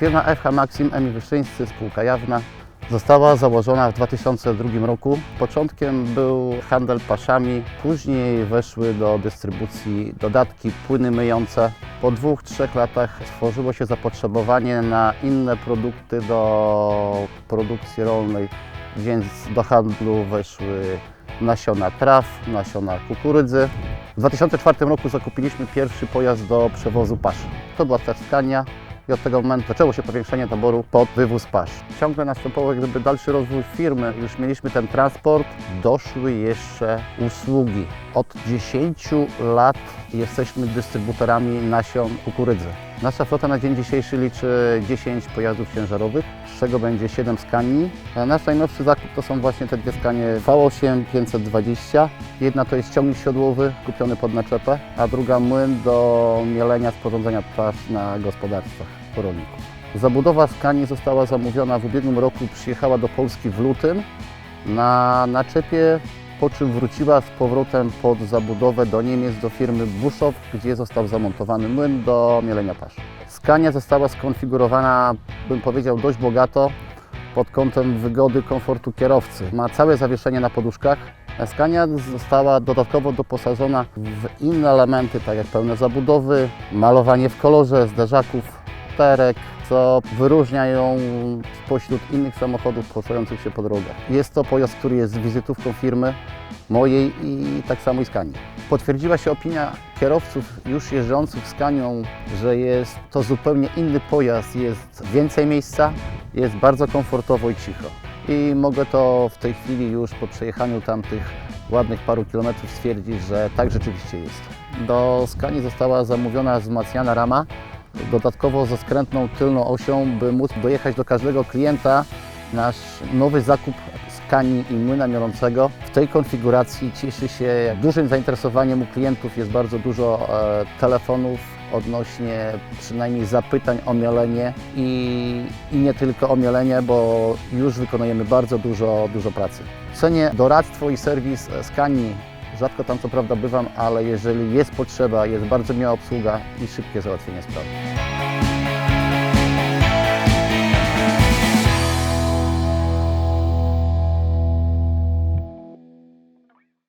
Firma FH Maxim Emi Wyszyńscy, spółka jawna, została założona w 2002 roku. Początkiem był handel paszami, później weszły do dystrybucji dodatki, płyny myjące. Po dwóch, trzech latach stworzyło się zapotrzebowanie na inne produkty do produkcji rolnej, więc do handlu weszły nasiona traw, nasiona kukurydzy. W 2004 roku zakupiliśmy pierwszy pojazd do przewozu pasz. To była też Scania i od tego momentu zaczęło się powiększenie taboru pod wywóz pasz. Ciągle następował gdyby dalszy rozwój firmy. Już mieliśmy ten transport, doszły jeszcze usługi. Od 10 lat jesteśmy dystrybutorami nasion kukurydzy. Nasza flota na dzień dzisiejszy liczy 10 pojazdów ciężarowych, z czego będzie 7 skani. Nasz najnowszy zakup to są właśnie te dwie skanie V8 520. Jedna to jest ciągnik siodłowy kupiony pod naczepę, a druga młyn do mielenia sporządzenia pasz na gospodarstwach rolników. Zabudowa skani została zamówiona w ubiegłym roku, przyjechała do Polski w lutym na naczepie, po czym wróciła z powrotem pod zabudowę do Niemiec, do firmy Buschow, gdzie został zamontowany młyn do mielenia pasz. Skania została skonfigurowana, bym powiedział, dość bogato pod kątem wygody, komfortu kierowcy. Ma całe zawieszenie na poduszkach. Skania została dodatkowo doposażona w inne elementy, tak jak pełne zabudowy, malowanie w kolorze zderzaków, co wyróżnia ją spośród innych samochodów poruszających się po drogach. Jest to pojazd, który jest wizytówką firmy, mojej i tak samo i Skani. Potwierdziła się opinia kierowców już jeżdżących Skanią, że jest to zupełnie inny pojazd, jest więcej miejsca, jest bardzo komfortowo i cicho. I mogę to w tej chwili już po przejechaniu tamtych ładnych paru kilometrów stwierdzić, że tak rzeczywiście jest. Do Skani została zamówiona wzmacniana rama, dodatkowo ze skrętną tylną osią, by móc dojechać do każdego klienta. Nasz nowy zakup skani i młyna mielącego w tej konfiguracji cieszy się dużym zainteresowaniem u klientów. Jest bardzo dużo e, telefonów odnośnie przynajmniej zapytań o mielenie i, i nie tylko o mielenie, bo już wykonujemy bardzo dużo, dużo pracy. Cenię doradztwo i serwis skani. Rzadko tam co prawda bywam, ale jeżeli jest potrzeba, jest bardzo miła obsługa i szybkie załatwienie sprawy.